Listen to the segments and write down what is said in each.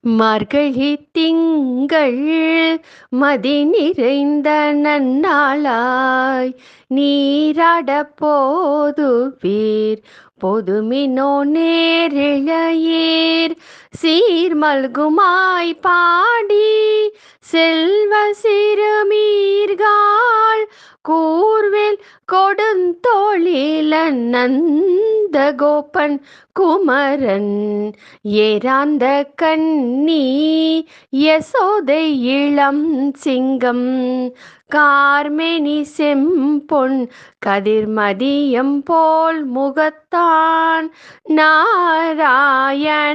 மார்கழி திங்கள் மதி நிறைந்த நன்னாளாய். நீராட போதுவீர் பொதுமினோ நேரிழையீர். சீர்மல்குமாய் பாடி செல்வ சிறுமீர்காள் கூர்வில் கொடுந்தோழில நன் கோபன் குமரன் ஏராந்த கண்ணி யசோதை இளம் சிங்கம் கார்மெனி செம்பொன் கதிர்மதியம் போல் முகத்தான் நாராயணனே.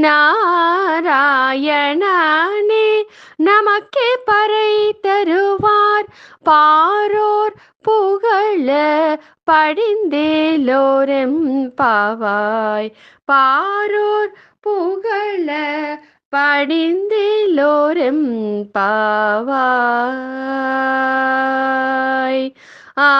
நாராயணனே நமக்கே பறை தரு பாரோர் புகழ படிந்தேலோரம் பாவாய். பாரோர் புகழ படிந்தேலோரம் பாவாய். ஆ